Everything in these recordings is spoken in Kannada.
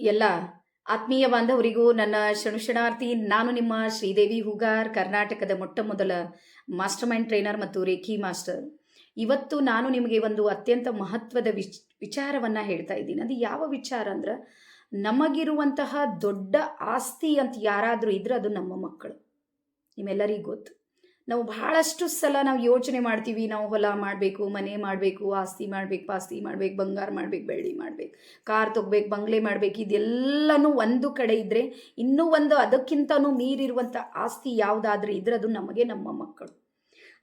ಎಲ್ಲ ಆತ್ಮೀಯ ಬಾಂಧವರಿಗೂ ನನ್ನ ಶಣುಶಣಾರ್ಥಿ ನಾನು ನಿಮ್ಮ ಶ್ರೀದೇವಿ ಹೂಗಾರ್, ಕರ್ನಾಟಕದ ಮೊಟ್ಟ ಮೊದಲ ಮಾಸ್ಟರ್ ಮೈಂಡ್ ಟ್ರೈನರ್ ಮತ್ತು ರೇಖಿ ಮಾಸ್ಟರ್. ಇವತ್ತು ನಾನು ನಿಮಗೆ ಒಂದು ಅತ್ಯಂತ ಮಹತ್ವದ ವಿಚ್, ವಿಚಾರವನ್ನು ಹೇಳ್ತಾ ಇದ್ದೀನಿ. ಅದು ಯಾವ ವಿಚಾರ ಅಂದ್ರೆ, ನಮಗಿರುವಂತಹ ದೊಡ್ಡ ಆಸ್ತಿ ಅಂತ ಯಾರಾದರೂ ಇದ್ರೆ ಅದು ನಮ್ಮ ಮಕ್ಕಳು. ನಿಮ್ಮೆಲ್ಲರಿಗೂ ಗೊತ್ತು. ನಾವು ಬಹಳಷ್ಟು ಸಲ ನಾವು ಯೋಚನೆ ಮಾಡ್ತೀವಿ, ನಾವು ಹೊಲ ಮಾಡಬೇಕು, ಮನೆ ಮಾಡಬೇಕು, ಆಸ್ತಿ ಮಾಡಬೇಕು, ಪಾಸ್ತಿ ಮಾಡಬೇಕು, ಬಂಗಾರ ಮಾಡಬೇಕು, ಬೆಳ್ಳಿ ಮಾಡಬೇಕು, ಕಾರ್ ತೊಗೋಬೇಕು, ಬಂಗ್ಲೆ ಮಾಡಬೇಕು, ಇದೆಲ್ಲನೂ ಒಂದು ಕಡೆ ಇದ್ದರೆ ಇನ್ನೂ ಒಂದು ಅದಕ್ಕಿಂತನೂ ಮೀರಿರುವಂಥ ಆಸ್ತಿ ಯಾವುದಾದ್ರೂ ಇದ್ರೆ ಅದು ನಮಗೆ ನಮ್ಮ ಮಕ್ಕಳು.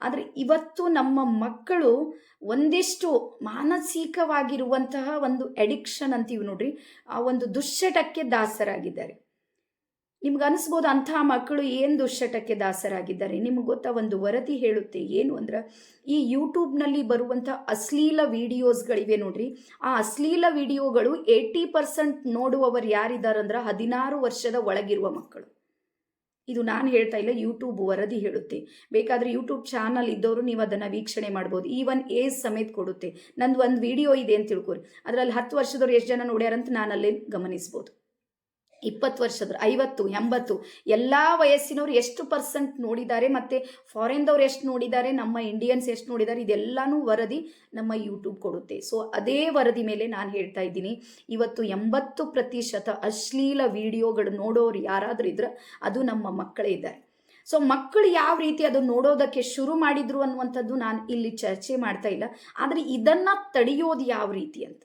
ಆದರೆ ಇವತ್ತು ನಮ್ಮ ಮಕ್ಕಳು ಒಂದಿಷ್ಟು ಮಾನಸಿಕವಾಗಿರುವಂತಹ ಒಂದು ಎಡಿಕ್ಷನ್ ಅಂತೀವಿ ನೋಡ್ರಿ, ಆ ಒಂದು ದುಶ್ಚಟಕ್ಕೆ ದಾಸರಾಗಿದ್ದಾರೆ. ನಿಮ್ಗೆ ಅನಿಸ್ಬೋದು ಅಂಥ ಮಕ್ಕಳು ಏನು ದುಶ್ಚಟಕ್ಕೆ ದಾಸರಾಗಿದ್ದಾರೆ? ನಿಮ್ಗೆ ಗೊತ್ತಾ ಒಂದು ವರದಿ ಹೇಳುತ್ತೆ ಏನು ಅಂದ್ರೆ, ಈ ಯೂಟ್ಯೂಬ್ನಲ್ಲಿ ಬರುವಂಥ ಅಶ್ಲೀಲ ವಿಡಿಯೋಸ್ಗಳಿವೆ ನೋಡ್ರಿ. ಆ ಅಶ್ಲೀಲ ವಿಡಿಯೋಗಳು ಏಯ್ಟಿ ಪರ್ಸೆಂಟ್ ನೋಡುವವರು ಯಾರಿದ್ದಾರಂದ್ರೆ ಹದಿನಾರು ವರ್ಷದ ಒಳಗಿರುವ ಮಕ್ಕಳು. ಇದು ನಾನು ಹೇಳ್ತಾ ಇಲ್ಲ, ಯೂಟ್ಯೂಬ್ ವರದಿ ಹೇಳುತ್ತೆ. ಬೇಕಾದರೆ ಯೂಟ್ಯೂಬ್ ಚಾನಲ್ ಇದ್ದವರು ನೀವು ಅದನ್ನು ವೀಕ್ಷಣೆ ಮಾಡ್ಬೋದು. ಈವನ್ ಏಜ್ ಸಮೇತ ಕೊಡುತ್ತೆ. ನಂದು ಒಂದು ವಿಡಿಯೋ ಇದೆ ಅಂತ ತಿಳ್ಕೊರಿ. ಅದರಲ್ಲಿ ಹತ್ತು ವರ್ಷದವ್ರು ಎಷ್ಟು ಜನ ನೋಡ್ಯಾರಂತ ನಾನು ಅಲ್ಲೇ ಗಮನಿಸ್ಬೋದು. ಇಪ್ಪತ್ತು ವರ್ಷದ ಐವತ್ತು, ಎಂಬತ್ತು, ಎಲ್ಲ ವಯಸ್ಸಿನವರು ಎಷ್ಟು ಪರ್ಸೆಂಟ್ ನೋಡಿದ್ದಾರೆ ಮತ್ತು ಫಾರಿನ್ದವ್ರು ಎಷ್ಟು ನೋಡಿದ್ದಾರೆ ನಮ್ಮ ಇಂಡಿಯನ್ಸ್ ಎಷ್ಟು ನೋಡಿದ್ದಾರೆ ಇದೆಲ್ಲನೂ ವರದಿ ನಮ್ಮ ಯೂಟ್ಯೂಬ್ ಕೊಡುತ್ತೆ. ಸೊ ಅದೇ ವರದಿ ಮೇಲೆ ನಾನು ಹೇಳ್ತಾ ಇದ್ದೀನಿ. ಇವತ್ತು ಎಂಬತ್ತು ಪ್ರತಿಶತ ಅಶ್ಲೀಲ ವಿಡಿಯೋಗಳು ನೋಡೋರು ಯಾರಾದರೂ ಇದ್ರೆ ಅದು ನಮ್ಮ ಮಕ್ಕಳೇ ಇದ್ದಾರೆ. ಸೊ ಮಕ್ಕಳು ಯಾವ ರೀತಿ ಅದು ನೋಡೋದಕ್ಕೆ ಶುರು ಮಾಡಿದ್ರು ಅನ್ನುವಂಥದ್ದು ನಾನು ಇಲ್ಲಿ ಚರ್ಚೆ ಮಾಡ್ತಾ ಇಲ್ಲ. ಆದರೆ ಇದನ್ನು ತಡೆಯೋದು ಯಾವ ರೀತಿ ಅಂತ?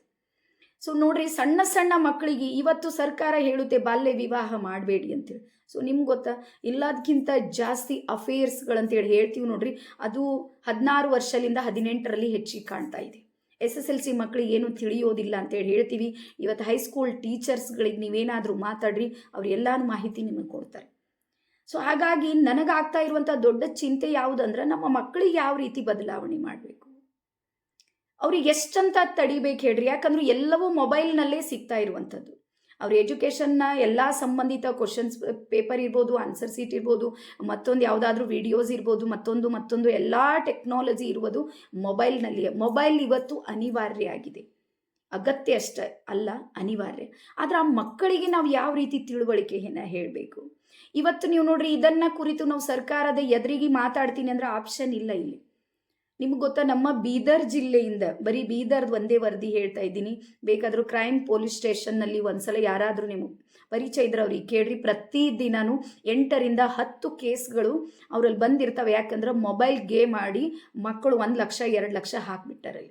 ಸೊ ನೋಡ್ರಿ, ಸಣ್ಣ ಸಣ್ಣ ಮಕ್ಕಳಿಗೆ ಇವತ್ತು ಸರ್ಕಾರ ಹೇಳುತ್ತೆ, ಬಾಲ್ಯ ವಿವಾಹ ಮಾಡಬೇಡಿ ಅಂತೇಳಿ ಸೊ ನಿಮ್ಗೆ ಗೊತ್ತಾ? ಎಲ್ಲದಕ್ಕಿಂತ ಜಾಸ್ತಿ ಅಫೇರ್ಸ್ಗಳಂತೇಳಿ ಹೇಳ್ತೀವಿ ನೋಡ್ರಿ, ಅದು ಹದಿನಾರು ವರ್ಷದಿಂದ ಹದಿನೆಂಟರಲ್ಲಿ ಹೆಚ್ಚಿಗೆ ಕಾಣ್ತಾ ಇದೆ. ಎಸ್ ಎಸ್ ಎಲ್ ಸಿ ಮಕ್ಕಳಿಗೆ ಏನು ತಿಳಿಯೋದಿಲ್ಲ ಅಂತೇಳಿ ಹೇಳ್ತೀವಿ. ಇವತ್ತು ಹೈಸ್ಕೂಲ್ ಟೀಚರ್ಸ್ಗಳಿಗೆ ನೀವೇನಾದರೂ ಮಾತಾಡ್ರಿ, ಅವ್ರು ಎಲ್ಲಾನು ಮಾಹಿತಿ ನಿಮಗೆ ಕೊಡ್ತಾರೆ. ಸೊ ಹಾಗಾಗಿ ನನಗಾಗ್ತಾ ಇರುವಂಥ ದೊಡ್ಡ ಚಿಂತೆ ಯಾವುದಂದ್ರೆ, ನಮ್ಮ ಮಕ್ಕಳಿಗೆ ಯಾವ ರೀತಿ ಬದಲಾವಣೆ ಮಾಡಬೇಕು? ಅವ್ರಿಗೆ ಎಷ್ಟಂತ ತಡಿಬೇಕು ಹೇಳ್ರಿ? ಯಾಕಂದ್ರೆ ಎಲ್ಲವೂ ಮೊಬೈಲ್ನಲ್ಲೇ ಸಿಗ್ತಾ ಇರುವಂಥದ್ದು. ಅವ್ರ ಎಜುಕೇಷನ್ನ ಎಲ್ಲ ಸಂಬಂಧಿತ ಕ್ವಶನ್ಸ್ ಪೇಪರ್ ಇರ್ಬೋದು ಆನ್ಸರ್ ಸೀಟ್ ಇರ್ಬೋದು, ಮತ್ತೊಂದು ಯಾವುದಾದ್ರೂ ವಿಡಿಯೋಸ್ ಇರ್ಬೋದು, ಮತ್ತೊಂದು ಮತ್ತೊಂದು ಎಲ್ಲ ಟೆಕ್ನಾಲಜಿ ಇರುವುದು ಮೊಬೈಲ್ನಲ್ಲಿಯೇ. ಮೊಬೈಲ್ ಇವತ್ತು ಅನಿವಾರ್ಯ ಆಗಿದೆ. ಅಗತ್ಯ ಅಷ್ಟೇ ಅಲ್ಲ, ಅನಿವಾರ್ಯ. ಆದರೆ ಆ ಮಕ್ಕಳಿಗೆ ನಾವು ಯಾವ ರೀತಿ ತಿಳುವಳಿಕೆಯನ್ನು ಹೇಳಬೇಕು? ಇವತ್ತು ನೀವು ನೋಡ್ರಿ, ಇದನ್ನ ಕುರಿತು ನಾವು ಸರ್ಕಾರದ ಎದುರಿಗೆ ಮಾತಾಡ್ತೀನಿ ಅಂದ್ರೆ ಆಪ್ಷನ್ ಇಲ್ಲ ಇಲ್ಲಿ. ನಿಮ್ಗೆ ಗೊತ್ತಾ, ನಮ್ಮ ಬೀದರ್ ಜಿಲ್ಲೆಯಿಂದ, ಬರೀ ಬೀದರ್ದು ಒಂದೇ ವರದಿ ಹೇಳ್ತಾ ಇದ್ದೀನಿ. ಬೇಕಾದರೂ ಕ್ರೈಮ್ ಪೊಲೀಸ್ ಸ್ಟೇಷನ್ನಲ್ಲಿ ಒಂದ್ಸಲ ಯಾರಾದರೂ ನಿಮ್ಗೆ ಪರಿಚಯ ಇದ್ರೆ ಅವ್ರಿಗೆ ಕೇಳ್ರಿ. ಪ್ರತಿದಿನವೂ ಎಂಟರಿಂದ ಹತ್ತು ಕೇಸ್ಗಳು ಅವರಲ್ಲಿ ಬಂದಿರ್ತವೆ. ಯಾಕಂದ್ರೆ ಮೊಬೈಲ್ ಗೇಮ್ ಆಡಿ ಮಕ್ಕಳು ಒಂದು ಲಕ್ಷ, ಎರಡು ಲಕ್ಷ ಹಾಕ್ಬಿಟ್ಟಾರೆ.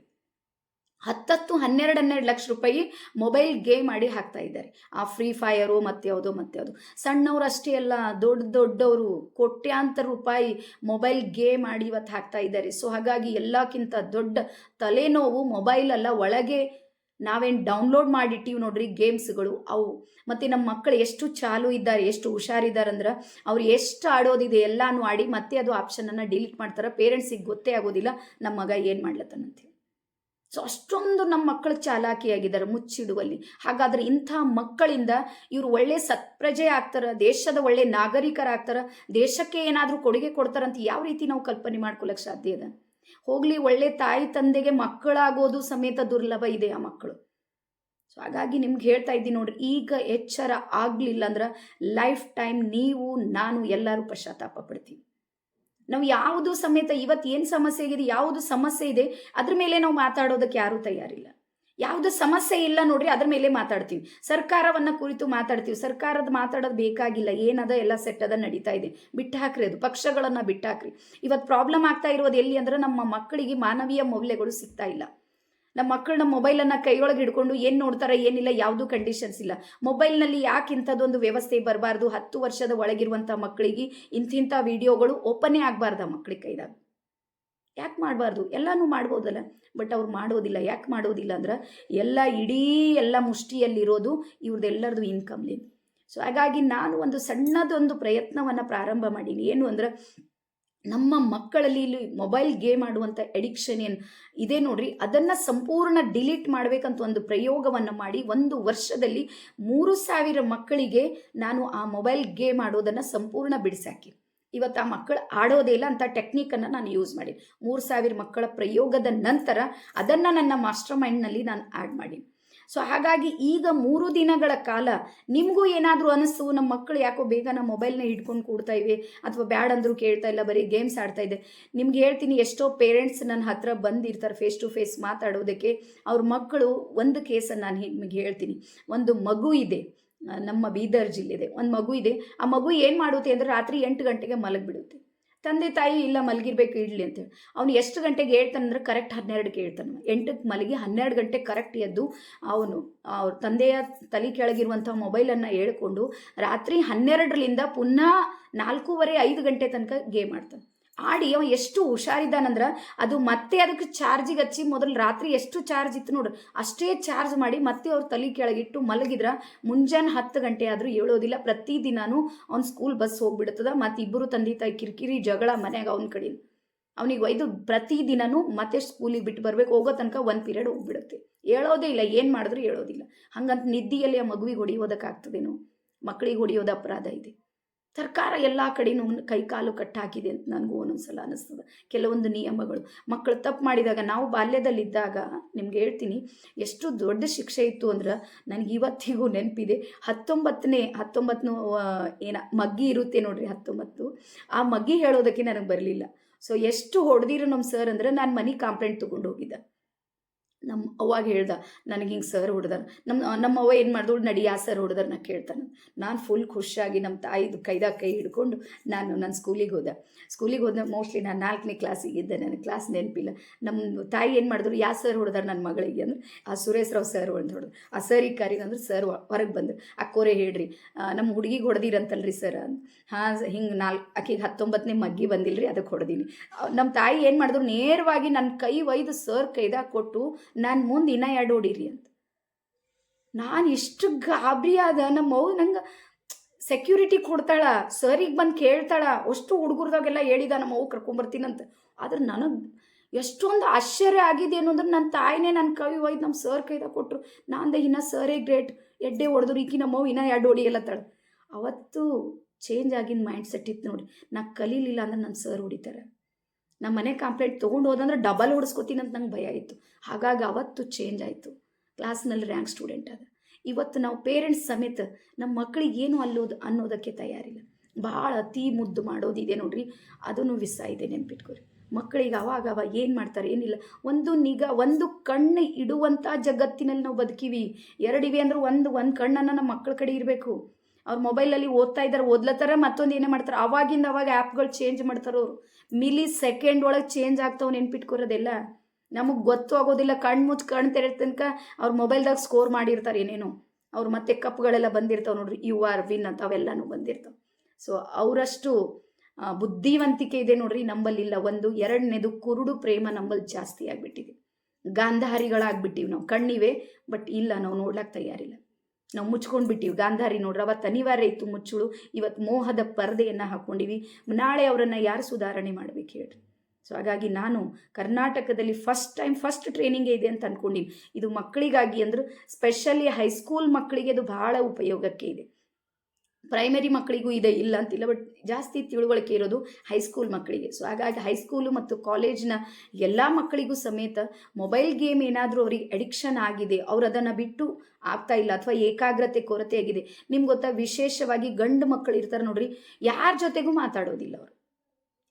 ಹತ್ತತ್ತು ಹನ್ನೆರಡು ಹನ್ನೆರಡು ಲಕ್ಷ ರೂಪಾಯಿ ಮೊಬೈಲ್ ಗೇಮ್ ಮಾಡಿ ಹಾಕ್ತಾ ಇದ್ದಾರೆ. ಆ ಫ್ರೀ ಫೈರು ಮತ್ತೆ ಯಾವುದೋ, ಮತ್ತೆ ಯಾವುದು. ಸಣ್ಣವ್ರು ಅಷ್ಟೇ ಅಲ್ಲ, ದೊಡ್ಡ ದೊಡ್ಡವರು ಕೋಟ್ಯಾಂತರ ರೂಪಾಯಿ ಮೊಬೈಲ್ ಗೇಮ್ ಮಾಡಿ ಇವತ್ತು ಹಾಕ್ತಾ ಇದ್ದಾರೆ. ಸೊ ಹಾಗಾಗಿ ಎಲ್ಲಕ್ಕಿಂತ ದೊಡ್ಡ ತಲೆನೋವು ಮೊಬೈಲ್ ಅಲ್ಲ, ಒಳಗೆ ನಾವೇನು ಡೌನ್ಲೋಡ್ ಮಾಡಿಟ್ಟಿವಿ ನೋಡ್ರಿ ಗೇಮ್ಸ್ಗಳು ಅವು. ಮತ್ತು ನಮ್ಮ ಮಕ್ಕಳು ಎಷ್ಟು ಚಾಲು ಇದ್ದಾರೆ, ಎಷ್ಟು ಹುಷಾರಿದ್ದಾರೆ ಅಂದ್ರೆ ಅವ್ರು ಎಷ್ಟು ಆಡೋದಿದೆ ಎಲ್ಲಾನು ಆಡಿ ಮತ್ತೆ ಅದು ಆಪ್ಷನನ್ನು ಡಿಲೀಟ್ ಮಾಡ್ತಾರೆ. ಪೇರೆಂಟ್ಸಿಗೆ ಗೊತ್ತೇ ಆಗೋದಿಲ್ಲ ನಮ್ಮ ಮಗ ಏನು ಮಾಡ್ಲತ್ತಾನಂತೆ ಸೊ ಅಷ್ಟೊಂದು ನಮ್ಮ ಮಕ್ಕಳು ಚಾಲಾಕಿಯಾಗಿದ್ದಾರೆ, ಮುಚ್ಚಿಡುವಲ್ಲಿ. ಹಾಗಾದ್ರೆ ಇಂಥ ಮಕ್ಕಳಿಂದ ಇವರು ಒಳ್ಳೆ ಸತ್ಪ್ರಜೆ ಆಗ್ತಾರ, ದೇಶದ ಒಳ್ಳೆ ನಾಗರಿಕರಾಗ್ತಾರ, ದೇಶಕ್ಕೆ ಏನಾದರೂ ಕೊಡುಗೆ ಕೊಡ್ತಾರಂತ ಯಾವ ರೀತಿ ನಾವು ಕಲ್ಪನೆ ಮಾಡ್ಕೊಳ್ಳೋಕೆ ಸಾಧ್ಯ ಇದೆ? ಹೋಗ್ಲಿ, ಒಳ್ಳೆ ತಾಯಿ ತಂದೆಗೆ ಮಕ್ಕಳಾಗೋದು ಸಮೇತ ದುರ್ಲಭ ಇದೆ ಆ ಮಕ್ಕಳು. ಸೊ ಹಾಗಾಗಿ ನಿಮ್ಗೆ ಹೇಳ್ತಾ ಇದ್ದೀನಿ ನೋಡ್ರಿ, ಈಗ ಎಚ್ಚರ ಆಗಲಿಲ್ಲ ಅಂದ್ರೆ ಲೈಫ್ ಟೈಮ್ ನೀವು, ನಾನು ಎಲ್ಲರೂ ಪಶ್ಚಾತ್ತಾಪ ಪಡ್ತೀವಿ. ನಾವು ಯಾವುದು ಸಮೇತ ಇವತ್ತು ಏನು ಸಮಸ್ಯೆ ಆಗಿದೆ ಯಾವುದು ಸಮಸ್ಯೆ ಇದೆ, ಅದ್ರ ಮೇಲೆ ನಾವು ಮಾತಾಡೋದಕ್ಕೆ ಯಾರೂ ತಯಾರಿಲ್ಲ. ಯಾವುದು ಸಮಸ್ಯೆ ಇಲ್ಲ ನೋಡ್ರಿ, ಅದ್ರ ಮೇಲೆ ಮಾತಾಡ್ತೀವಿ. ಸರ್ಕಾರವನ್ನ ಕುರಿತು ಮಾತಾಡ್ತೀವಿ. ಸರ್ಕಾರದ ಮಾತಾಡೋದು ಬೇಕಾಗಿಲ್ಲ. ಏನದ ಎಲ್ಲ ಸೆಟ್ ಅದ ನಡೀತಾ ಇದೆ. ಬಿಟ್ಟು ಹಾಕ್ರಿ ಅದು. ಪಕ್ಷಗಳನ್ನು ಬಿಟ್ಟು ಹಾಕ್ರಿ. ಇವತ್ತು ಪ್ರಾಬ್ಲಮ್ ಆಗ್ತಾ ಇರೋದು ಎಲ್ಲಿ ಅಂದ್ರೆ ನಮ್ಮ ಮಕ್ಕಳಿಗೆ ಮಾನವೀಯ ಮೌಲ್ಯಗಳು ಸಿಗ್ತಾ ಇಲ್ಲ. ನಮ್ಮ ಮಕ್ಕಳನ್ನ ಮೊಬೈಲನ್ನು ಕೈಯೊಳಗೆ ಹಿಡ್ಕೊಂಡು ಏನು ನೋಡ್ತಾರೆ ಏನಿಲ್ಲ ಯಾವುದೂ ಕಂಡೀಷನ್ಸ್ ಇಲ್ಲ. ಮೊಬೈಲ್ನಲ್ಲಿ ಯಾಕೆ ಇಂಥದ್ದೊಂದು ವ್ಯವಸ್ಥೆ ಬರಬಾರ್ದು? ಹತ್ತು ವರ್ಷದ ಒಳಗಿರುವಂಥ ಮಕ್ಕಳಿಗೆ ಇಂಥಿಂಥ ವಿಡಿಯೋಗಳು ಓಪನ್ನೇ ಆಗಬಾರ್ದು ಮಕ್ಕಳಿಗೆ ಕೈದಾಗ? ಯಾಕೆ ಮಾಡಬಾರ್ದು? ಎಲ್ಲನೂ ಮಾಡ್ಬೋದಲ್ಲ. ಬಟ್ ಅವ್ರು ಮಾಡೋದಿಲ್ಲ. ಯಾಕೆ ಮಾಡೋದಿಲ್ಲ ಅಂದ್ರೆ ಎಲ್ಲ ಇಡೀ ಎಲ್ಲ ಮುಷ್ಟಿಯಲ್ಲಿರೋದು ಇವ್ರದ್ದೆಲ್ಲರದು ಇನ್ಕಮ್ಲಿ ಸೊ ಹಾಗಾಗಿ ನಾನು ಒಂದು ಸಣ್ಣದೊಂದು ಪ್ರಯತ್ನವನ್ನು ಪ್ರಾರಂಭ ಮಾಡೀನಿ. ಏನು ಅಂದ್ರೆ ನಮ್ಮ ಮಕ್ಕಳಲ್ಲಿ ಇಲ್ಲಿ ಮೊಬೈಲ್ ಗೇಮ್ ಆಡುವಂಥ ಎಡಿಕ್ಷನ್ ಏನು ಇದೆ ನೋಡ್ರಿ, ಅದನ್ನು ಸಂಪೂರ್ಣ ಡಿಲೀಟ್ ಮಾಡಬೇಕಂತ ಒಂದು ಪ್ರಯೋಗವನ್ನು ಮಾಡಿ ಒಂದು ವರ್ಷದಲ್ಲಿ ಮೂರು ಸಾವಿರ ಮಕ್ಕಳಿಗೆ ನಾನು ಆ ಮೊಬೈಲ್ ಗೇಮ್ ಆಡೋದನ್ನು ಸಂಪೂರ್ಣ ಬಿಡಿಸಾಕಿ. ಇವತ್ತು ಆ ಮಕ್ಕಳು ಆಡೋದೇ ಇಲ್ಲ ಅಂತ ಟೆಕ್ನಿಕನ್ನು ನಾನು ಯೂಸ್ ಮಾಡಿ. ಮೂರು ಸಾವಿರ ಮಕ್ಕಳ ಪ್ರಯೋಗದ ನಂತರ ಅದನ್ನು ನನ್ನ ಮಾಸ್ಟರ್ ಮೈಂಡ್ನಲ್ಲಿ ನಾನು ಆ್ಯಡ್ ಮಾಡಿ. ಸೊ ಹಾಗಾಗಿ ಈಗ ಮೂರು ದಿನಗಳ ಕಾಲ ನಿಮಗೂ ಏನಾದರೂ ಅನಿಸ್ತು ನಮ್ಮ ಮಕ್ಕಳು ಯಾಕೋ ಬೇಗ ನಮ್ಮ ಮೊಬೈಲ್ನ ಹಿಡ್ಕೊಂಡು ಕೂಡ್ತಾ ಇವೆ ಅಥವಾ ಬ್ಯಾಡ್ ಅಂದರೂ ಕೇಳ್ತಾ ಇಲ್ಲ, ಬರೀ ಗೇಮ್ಸ್ ಆಡ್ತಾ ಇದೆ. ನಿಮ್ಗೆ ಹೇಳ್ತೀನಿ, ಎಷ್ಟೋ ಪೇರೆಂಟ್ಸ್ ನನ್ನ ಹತ್ರ ಬಂದಿರ್ತಾರೆ ಫೇಸ್ ಟು ಫೇಸ್ ಮಾತಾಡೋದಕ್ಕೆ. ಅವ್ರ ಮಕ್ಕಳು ಒಂದು ಕೇಸನ್ನು ನಾನು ನಿಮಗೆ ಹೇಳ್ತೀನಿ. ಒಂದು ಮಗು ಇದೆ, ನಮ್ಮ ಬೀದರ್ ಜಿಲ್ಲೆದೆ. ಒಂದು ಮಗು ಇದೆ. ಆ ಮಗು ಏನು ಮಾಡುತ್ತೆ ಅಂದರೆ ರಾತ್ರಿ ಎಂಟು ಗಂಟೆಗೆ ಮಲಗಿಬಿಡುತ್ತೆ. ತಂದೆ ತಾಯಿ ಇಲ್ಲ ಮಲಗಿರ್ಬೇಕು ಇಡ್ಲಿ ಅಂತೇಳಿ ಅವನು ಎಷ್ಟು ಗಂಟೆಗೆ ಹೇಳ್ತಾನೆ ಹೇಳ್ತಾನಂದ್ರೆ ಕರೆಕ್ಟ್ ಹನ್ನೆರಡು ಹೇಳ್ತಾನೆ ಎಂಟಕ್ಕೆ ಮಲಗಿ ಹನ್ನೆರಡು ಗಂಟೆ ಕರೆಕ್ಟ್ ಎದ್ದು ಅವನು, ಅವ್ರ ತಂದೆಯ ತಲೆ ಕೆಳಗಿರುವಂಥ ಮೊಬೈಲನ್ನು ಹೇಳ್ಕೊಂಡು ರಾತ್ರಿ ಹನ್ನೆರಡರಿಂದ ಪುನಃ ನಾಲ್ಕೂವರೆ ಐದು ಗಂಟೆ ತನಕ ಗೇಮ್ ಆಡ್ತಾನೆ. ಆಡಿ ಅವ ಎಷ್ಟು ಹುಷಾರಿದ್ದಾನಂದ್ರೆ ಅದು ಮತ್ತೆ ಅದಕ್ಕೆ ಚಾರ್ಜಿಗೆ ಹಚ್ಚಿ ಮೊದಲು ರಾತ್ರಿ ಎಷ್ಟು ಚಾರ್ಜ್ ಇತ್ತು ನೋಡ್ರಿ ಅಷ್ಟೇ ಚಾರ್ಜ್ ಮಾಡಿ ಮತ್ತೆ ಅವ್ರ ತಲೆ ಕೆಳಗಿಟ್ಟು ಮಲಗಿದ್ರ ಮುಂಜಾನೆ ಹತ್ತು ಗಂಟೆ ಆದರೂ ಹೇಳೋದಿಲ್ಲ ಪ್ರತಿದಿನಾನು ಅವ್ನ ಸ್ಕೂಲ್ ಬಸ್ ಹೋಗ್ಬಿಡ್ತದ, ಮತ್ತು ಇಬ್ಬರು ತಂದೆ ತಾಯಿ ಕಿರಿಕಿರಿ ಜಗಳ ಮನೆಯಾಗ ಅವನ ಕಡೆ ಅವನಿಗೆ ಒಯ್ದು ಪ್ರತಿದಿನನೂ ಮತ್ತೆ ಸ್ಕೂಲಿಗೆ ಬಿಟ್ಟು ಬರ್ಬೇಕು. ಹೋಗೋ ತನಕ ಒಂದು ಪೀರಿಯಡ್ ಹೋಗ್ಬಿಡುತ್ತೆ. ಹೇಳೋದೇ ಇಲ್ಲ, ಏನು ಮಾಡಿದ್ರು ಹೇಳೋದಿಲ್ಲ ಹಂಗಂತ ನಿದ್ದಿಯಲ್ಲಿ ಆ ಮಗುವಿಗೆ ಹೊಡಿಯೋದಕ್ಕಾಗ್ತದೇನು. ಮಕ್ಕಳಿಗೆ ಹೊಡಿಯೋದು ಅಪರಾಧ ಇದೆ. ಸರ್ಕಾರ ಎಲ್ಲ ಕಡೆನೂ ಕೈಕಾಲು ಕಟ್ಟಾಕಿದೆ ಅಂತ ನನಗೂ ಒಂದೊಂದ್ಸಲ ಅನ್ನಿಸ್ತದೆ ಕೆಲವೊಂದು ನಿಯಮಗಳು. ಮಕ್ಕಳು ತಪ್ಪು ಮಾಡಿದಾಗ ನಾವು ಬಾಲ್ಯದಲ್ಲಿದ್ದಾಗ ನಿಮ್ಗೆ ಹೇಳ್ತೀನಿ, ಎಷ್ಟು ದೊಡ್ಡ ಶಿಕ್ಷೆ ಇತ್ತು ಅಂದ್ರೆ ನನಗೆ ಇವತ್ತಿಗೂ ನೆನಪಿದೆ. ಹತ್ತೊಂಬತ್ತನೇ ಹತ್ತೊಂಬತ್ತನೇ ಏನ ಮಗ್ಗಿ ಇರುತ್ತೆ ನೋಡ್ರಿ ಹತ್ತೊಂಬತ್ತು. ಆ ಮಗ್ಗಿ ಹೇಳೋದಕ್ಕೆ ನನಗೆ ಬರಲಿಲ್ಲ. ಸೊ ಎಷ್ಟು ಹೊಡೆದಿರೋ ನಮ್ಮ ಸರ್ ಅಂದ್ರೆ ನಾನು ಮನೆ ಕಾಂಪ್ಲೇಂಟ್ ತೊಗೊಂಡು ಹೋಗಿದ್ದೆ. ನಮ್ಮ ಅವಾಗ ಹೇಳ್ದ, ನನಗೆ ಹಿಂಗೆ ಸರ್ ಹೊಡೆದಾರ. ನಮ್ಮ ನಮ್ಮ ಅವ್ವ ಏನು ಮಾಡಿದಳು ನಡಿ ಯಾ ಸರ್ ಹೊಡೆದಾರ ನಾ ಕೇಳ್ತಾನೆ. ನಾನು ಫುಲ್ ಖುಷಿಯಾಗಿ ನಮ್ಮ ತಾಯಿದು ಕೈದಾಗ ಕೈ ಹಿಡ್ಕೊಂಡು ನಾನು ನನ್ನ ಸ್ಕೂಲಿಗೆ ಹೋದೆ. ಸ್ಕೂಲಿಗೆ ಹೋದ ಮೋಸ್ಟ್ಲಿ ನಾನು ನಾಲ್ಕನೇ ಕ್ಲಾಸಿಗೆ ಇದ್ದೆ. ನನಗೆ ಕ್ಲಾಸ್ ನೆನಪಿಲ್ಲ. ನಮ್ಮ ತಾಯಿ ಏನು ಮಾಡಿದ್ರು, ಯಾ ಸರ್ ಹೊಡೆದಾರ ನನ್ನ ಮಗಳಿಗೆ? ಅಂದ್ರೆ, ಆ ಸುರೇಶ್ ರಾವ್ ಸರ್ ಅಂತ ಹೊಡೆದು. ಆ ಸರ್ ಈ ಕಾರಿಗೆ ಅಂದ್ರೆ, ಸರ್ ಹೊರಗೆ ಬಂದರು. ಅಕ್ಕೋರೆ ಹೇಳ್ರಿ ನಮ್ಮ ಹುಡುಗಿಗೆ ಹೊಡೆದಿರಂತಲ್ರಿ ಸರ್ ಅಂತ ಹಾಂ, ಹಿಂಗೆ ನಾಲ್ಕು ಆಕೆಗೆ ಹತ್ತೊಂಬತ್ತನೇ ಮಗ್ಗಿ ಬಂದಿಲ್ರಿ ಅದಕ್ಕೆ ಹೊಡೆದೀನಿ. ನಮ್ಮ ತಾಯಿ ಏನು ಮಾಡಿದ್ರು, ನೇರವಾಗಿ ನನ್ನ ಕೈ ಒಯ್ದು ಸರ್ ಕೈದಾಗ ಕೊಟ್ಟು ನಾನು ಮುಂದೆ ಇನ್ನೂ ಎರಡು ಹೊಡೀರಿ ಅಂತ. ನಾನು ಎಷ್ಟು ಗಾಬರಿ ಆದ ನಮ್ಮ ನಂಗೆ ಸೆಕ್ಯೂರಿಟಿ ಕೊಡ್ತಾಳ, ಸರಿಗೆ ಬಂದು ಕೇಳ್ತಾಳ, ಅಷ್ಟು ಹುಡುಗರ್ದಾಗೆಲ್ಲ ಹೇಳಿದ ನಮ್ಮ ಅವ್ವ ಕರ್ಕೊಂಬರ್ತೀನಂತ ಆದ್ರೆ ನನಗೆ ಎಷ್ಟೊಂದು ಆಶ್ಚರ್ಯ ಆಗಿದೆ ಅಂದ್ರೆ ನನ್ನ ತಾಯಿನೇ ನನ್ನ ಕವಿ ಒಯ್ದು ನಮ್ಮ ಸರ್ ಕೈದಾಗ ಕೊಟ್ಟರು ನಾನು ಇನ್ನೂ ಸರೇ ಗ್ರೇಟ್, ಎಡ್ಡೆ ಹೊಡೆದ್ರು ಈಕಿ ನಮ್ಮ ಅವ್ವ ಇನ್ನೂ ಎರಡು ಹೊಡಿಯಲ್ಲತ್ತಾಳೆ ಅವತ್ತು ಚೇಂಜ್ ಆಗಿನ ಮೈಂಡ್ ಸೆಟ್ ಇತ್ತು ನೋಡಿ, ನಾ ಕಲೀಲಿಲ್ಲ ಅಂದ್ರೆ ನನ್ನ ಸರ್ ಹೊಡಿತಾರೆ. ನಮ್ಮ ಮನೆ ಕಾಂಪ್ಲೇಂಟ್ ತೊಗೊಂಡು ಹೋದಂದ್ರೆ ಡಬಲ್ ಹೊಡಿಸ್ಕೊತೀನಿ ಅಂತ ನಂಗೆ ಭಯ ಇತ್ತು ಹಾಗಾಗಿ ಅವತ್ತು ಚೇಂಜ್ ಆಯಿತು. ಕ್ಲಾಸ್ನಲ್ಲಿ ರ್ಯಾಂಕ್ ಸ್ಟೂಡೆಂಟ್ ಅದ ಇವತ್ತು ನಾವು ಪೇರೆಂಟ್ಸ್ ಸಮೇತ ನಮ್ಮ ಮಕ್ಕಳಿಗೆ ಏನು ಅಲ್ಲೋದು ಅನ್ನೋದಕ್ಕೆ ತಯಾರಿಲ್ಲ. ಭಾಳ ಅತಿ ಮುದ್ದು ಮಾಡೋದಿದೆ ನೋಡ್ರಿ. ಅದನ್ನು ವಿಸ ಇದೆ ನೆನ್ಪಿಟ್ಕೊರಿ. ಮಕ್ಕಳಿಗೆ ಅವಾಗ ಅವಾಗ ಏನು ಮಾಡ್ತಾರೆ ಏನಿಲ್ಲ. ಒಂದು ನಿಗಾ, ಒಂದು ಕಣ್ಣು ಇಡುವಂಥ ಜಗತ್ತಿನಲ್ಲಿ ನಾವು ಬದುಕೀವಿ. ಎರಡಿವೆ ಅಂದ್ರೆ ಒಂದು ಒಂದು ಕಣ್ಣನ್ನು ನಮ್ಮ ಮಕ್ಕಳ ಕಡೆ ಇರಬೇಕು. ಅವ್ರ ಮೊಬೈಲಲ್ಲಿ ಓದ್ತಾ ಇದ್ದಾರೆ ಓದ್ಲತ್ತಾರೆ, ಮತ್ತೊಂದು ಏನೇ ಮಾಡ್ತಾರೆ? ಅವಾಗಿಂದ ಅವಾಗ ಆ್ಯಪ್ಗಳು ಚೇಂಜ್ ಮಾಡ್ತಾರೋ ಅವರು. ಮಿಲಿ ಸೆಕೆಂಡ್ ಒಳಗೆ ಚೇಂಜ್ ಆಗ್ತಾವೆ ನೆನ್ಪಿಟ್ಕೊರೋದೆಲ್ಲ ನಮಗೆ ಗೊತ್ತು ಆಗೋದಿಲ್ಲ ಕಣ್ಣು ಮುಚ್ಚಿ ಕಣ್ಣು ತೆರೆ ತನಕ ಅವ್ರ ಮೊಬೈಲ್ದಾಗ ಸ್ಕೋರ್ ಮಾಡಿರ್ತಾರೆ ಏನೇನೋ. ಅವ್ರು ಮತ್ತೆ ಕಪ್ಗಳೆಲ್ಲ ಬಂದಿರ್ತಾವೆ ನೋಡ್ರಿ ಯು ಆರ್ ವಿನ್ ಅಂತ ಅವೆಲ್ಲನೂ ಬಂದಿರ್ತಾವೆ. ಸೊ ಅವರಷ್ಟು ಬುದ್ಧಿವಂತಿಕೆ ಇದೆ ನೋಡ್ರಿ ನಂಬಲ್ಲಿಲ್ಲ. ಒಂದು, ಎರಡನೇದು ಕುರುಡು ಪ್ರೇಮ ನಂಬಲ್ಲಿ ಜಾಸ್ತಿ ಆಗಿಬಿಟ್ಟಿದೆ. ಗಾಂಧಾರಿಗಳಾಗ್ಬಿಟ್ಟಿವಿ ನಾವು. ಕಣ್ಣಿವೆ, ಬಟ್ ಇಲ್ಲ, ನಾವು ನೋಡ್ಲಾಕ್ ತಯಾರಿಲ್ಲ. ನಾವು ಮುಚ್ಕೊಂಡು ಬಿಟ್ಟಿವಿ ಗಾಂಧಾರಿ ನೋಡ್ರಿ, ಅವತ್ತು ಅನಿವಾರ್ಯ ಇತ್ತು ಮುಚ್ಚಳು. ಇವತ್ತು ಮೋಹದ ಪರದೆಯನ್ನು ಹಾಕ್ಕೊಂಡಿವಿ ನಾಳೆ ಅವರನ್ನು ಯಾರು ಸುಧಾರಣೆ ಮಾಡಬೇಕು ಹೇಳ್ರಿ. ಸೊ ಹಾಗಾಗಿ ನಾನು ಕರ್ನಾಟಕದಲ್ಲಿ ಫಸ್ಟ್ ಟೈಮ್ ಫಸ್ಟ್ ಟ್ರೈನಿಂಗೇ ಇದೆ ಅಂತ ಅಂದ್ಕೊಂಡಿನಿ ಇದು ಮಕ್ಕಳಿಗಾಗಿ ಅಂದ್ರೆ ಸ್ಪೆಷಲಿ ಹೈಸ್ಕೂಲ್ ಮಕ್ಕಳಿಗೆ ಅದು ಬಹಳ ಉಪಯೋಗಕ್ಕೆ ಇದೆ. ಪ್ರೈಮರಿ ಮಕ್ಕಳಿಗೂ ಇದೆ ಇಲ್ಲ ಅಂತಿಲ್ಲ ಬಟ್ ಜಾಸ್ತಿ ತಿಳುವಳಿಕೆ ಇರೋದು ಹೈಸ್ಕೂಲ್ ಮಕ್ಕಳಿಗೆ. ಸೊ ಹಾಗಾಗಿ ಹೈಸ್ಕೂಲು ಮತ್ತು ಕಾಲೇಜ್ನ ಎಲ್ಲ ಮಕ್ಕಳಿಗೂ ಸಮೇತ ಮೊಬೈಲ್ ಗೇಮ್ ಏನಾದರೂ ಅವ್ರಿಗೆ ಅಡಿಕ್ಷನ್ ಆಗಿದೆ, ಅವ್ರು ಅದನ್ನು ಬಿಟ್ಟು ಆಗ್ತಾ ಇಲ್ಲ ಅಥವಾ ಏಕಾಗ್ರತೆ ಕೊರತೆ ಆಗಿದೆ ನಿಮ್ಗೆ ಗೊತ್ತಾ, ವಿಶೇಷವಾಗಿ ಗಂಡು ಮಕ್ಕಳು ಇರ್ತಾರೆ ನೋಡ್ರಿ, ಯಾರ ಜೊತೆಗೂ ಮಾತಾಡೋದಿಲ್ಲ ಅವರು.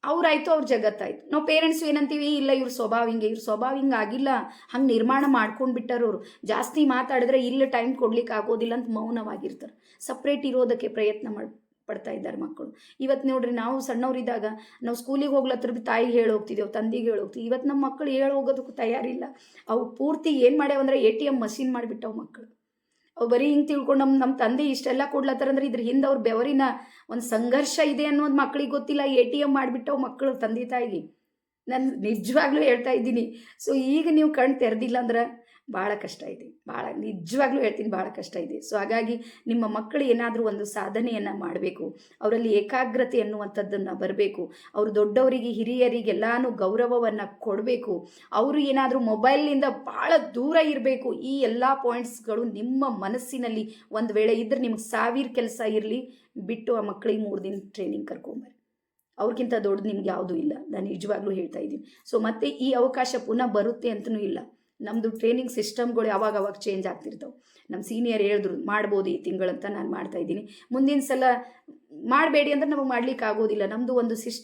ಅವ್ರಾಯ್ತು, ಅವ್ರ ಜಗತ್ತಾಯ್ತು. ನಾವು ಪೇರೆಂಟ್ಸ್ ಏನಂತೀವಿ, ಇಲ್ಲ ಇವ್ರ ಸ್ವಭಾವ ಹಿಂಗೆ, ಇವ್ರ ಸ್ವಭಾವ ಹಿಂಗೆ ಆಗಿಲ್ಲ, ಹಂಗೆ ನಿರ್ಮಾಣ ಮಾಡ್ಕೊಂಡು ಬಿಟ್ಟಾರ ಅವರು. ಜಾಸ್ತಿ ಮಾತಾಡಿದ್ರೆ ಇಲ್ಲಿ ಟೈಮ್ ಕೊಡ್ಲಿಕ್ಕೆ ಆಗೋದಿಲ್ಲ ಅಂತ ಮೌನವಾಗಿರ್ತಾರೆ. ಸಪ್ರೇಟ್ ಇರೋದಕ್ಕೆ ಪ್ರಯತ್ನ ಮಾಡಿ, ಪಡ್ತಾ ಇದ್ದಾರೆ ಮಕ್ಕಳು. ಇವತ್ತು ನೋಡ್ರಿ ನಾವು ಸಣ್ಣವರಿದ್ದಾಗ, ನಾವು ಸ್ಕೂಲಿಗೆ ಹೋಗ್ಲತ್ರ ಬಿ ತಾಯಿಗೆ ಹೇಳಿ ಹೋಗ್ತಿದ್ದೇವೆ ತಂದೆಗೆ ಹೇಳಿ ಹೋಗ್ತೀವಿ ಇವತ್ತು ನಮ್ಮ ಮಕ್ಕಳು ಹೇಳಿ ಹೋಗೋದಕ್ಕೂ ತಯಾರಿಲ್ಲ. ಅವು ಪೂರ್ತಿ ಏನು ಮಾಡ್ಯಾವಂದ್ರೆ ಎ ಟಿ ಎಂ ಮಷಿನ್ ಮಾಡಿಬಿಟ್ಟವು ಮಕ್ಕಳು. ಬರೀ ಹಿಂಗೆ ತಿಳ್ಕೊಂಡು ನಮ್ಮ ನಮ್ಮ ತಂದೆ ಇಷ್ಟೆಲ್ಲ ಕೊಡ್ಲತ್ತಾರ ಅಂದ್ರೆ ಇದ್ರ ಹಿಂದೆ ಅವ್ರ ಬೆವರಿನ ಒಂದು ಸಂಘರ್ಷ ಇದೆ ಅನ್ನೋದು ಮಕ್ಳಿಗೆ ಗೊತ್ತಿಲ್ಲ. ಎ ಟಿ ಎಂ ಮಾಡಿಬಿಟ್ಟವು ಮಕ್ಕಳು ತಂದೆ ತಾಯಿಗೆ. ನಾನು ನಿಜವಾಗ್ಲೂ ಹೇಳ್ತಾ ಇದ್ದೀನಿ. ಸೊ ಈಗ ನೀವು ಕಣ್ಣು ತೆರೆದಿಲ್ಲ ಅಂದ್ರೆ ಭಾಳ ಕಷ್ಟ ಇದೆ. ಭಾಳ ನಿಜವಾಗ್ಲೂ ಹೇಳ್ತೀನಿ ಭಾಳ ಕಷ್ಟ ಇದೆ. ಸೊ ಹಾಗಾಗಿ ನಿಮ್ಮ ಮಕ್ಕಳು ಏನಾದರೂ ಒಂದು ಸಾಧನೆಯನ್ನು ಮಾಡಬೇಕು, ಅವರಲ್ಲಿ ಏಕಾಗ್ರತೆ ಅನ್ನುವಂಥದ್ದನ್ನು ಬರಬೇಕು, ಅವರು ದೊಡ್ಡವರಿಗೆ ಹಿರಿಯರಿಗೆಲ್ಲಾನು ಗೌರವವನ್ನು ಕೊಡಬೇಕು, ಅವರು ಏನಾದರೂ ಮೊಬೈಲ್ನಿಂದ ಭಾಳ ದೂರ ಇರಬೇಕು, ಈ ಎಲ್ಲ ಪಾಯಿಂಟ್ಸ್ಗಳು ನಿಮ್ಮ ಮನಸ್ಸಿನಲ್ಲಿ ಒಂದು ವೇಳೆ ಇದ್ದರೆ ನಿಮ್ಗೆ ಸಾವಿರ ಕೆಲಸ ಇರಲಿ, ಬಿಟ್ಟು ಆ ಮಕ್ಕಳಿಗೆ ಮೂರು ದಿನ ಟ್ರೈನಿಂಗ್ ಕರ್ಕೊಂಬರ್ರಿ ಅವ್ರಿಗಿಂತ ದೊಡ್ಡದು ನಿಮ್ಗೆ ಯಾವುದೂ ಇಲ್ಲ, ನಾನು ನಿಜವಾಗ್ಲೂ ಹೇಳ್ತಾ ಇದ್ದೀನಿ. ಸೊ ಮತ್ತೆ ಈ ಅವಕಾಶ ಪುನಃ ಬರುತ್ತೆ ಅಂತಲೂ ಇಲ್ಲ. ನಮ್ಮದು ಟ್ರೈನಿಂಗ್ ಸಿಸ್ಟಮ್ಗಳು ಯಾವಾಗ ಅವಾಗ ಚೇಂಜ್ ಆಗ್ತಿರ್ತವೆ. ನಮ್ಮ ಸೀನಿಯರ್ ಹೇಳಿದ್ರು, ಮಾಡ್ಬೋದು ಈ ತಿಂಗಳಂತ ನಾನು ಮಾಡ್ತಾ ಇದ್ದೀನಿ. ಮುಂದಿನ ಸಲ ಮಾಡಬೇಡಿ ಅಂದ್ರೆ ನಮಗೆ ಮಾಡ್ಲಿಕ್ಕೆ ಆಗೋದಿಲ್ಲ ನಮ್ಮದು ಒಂದು ಸಿಸ್ಟ್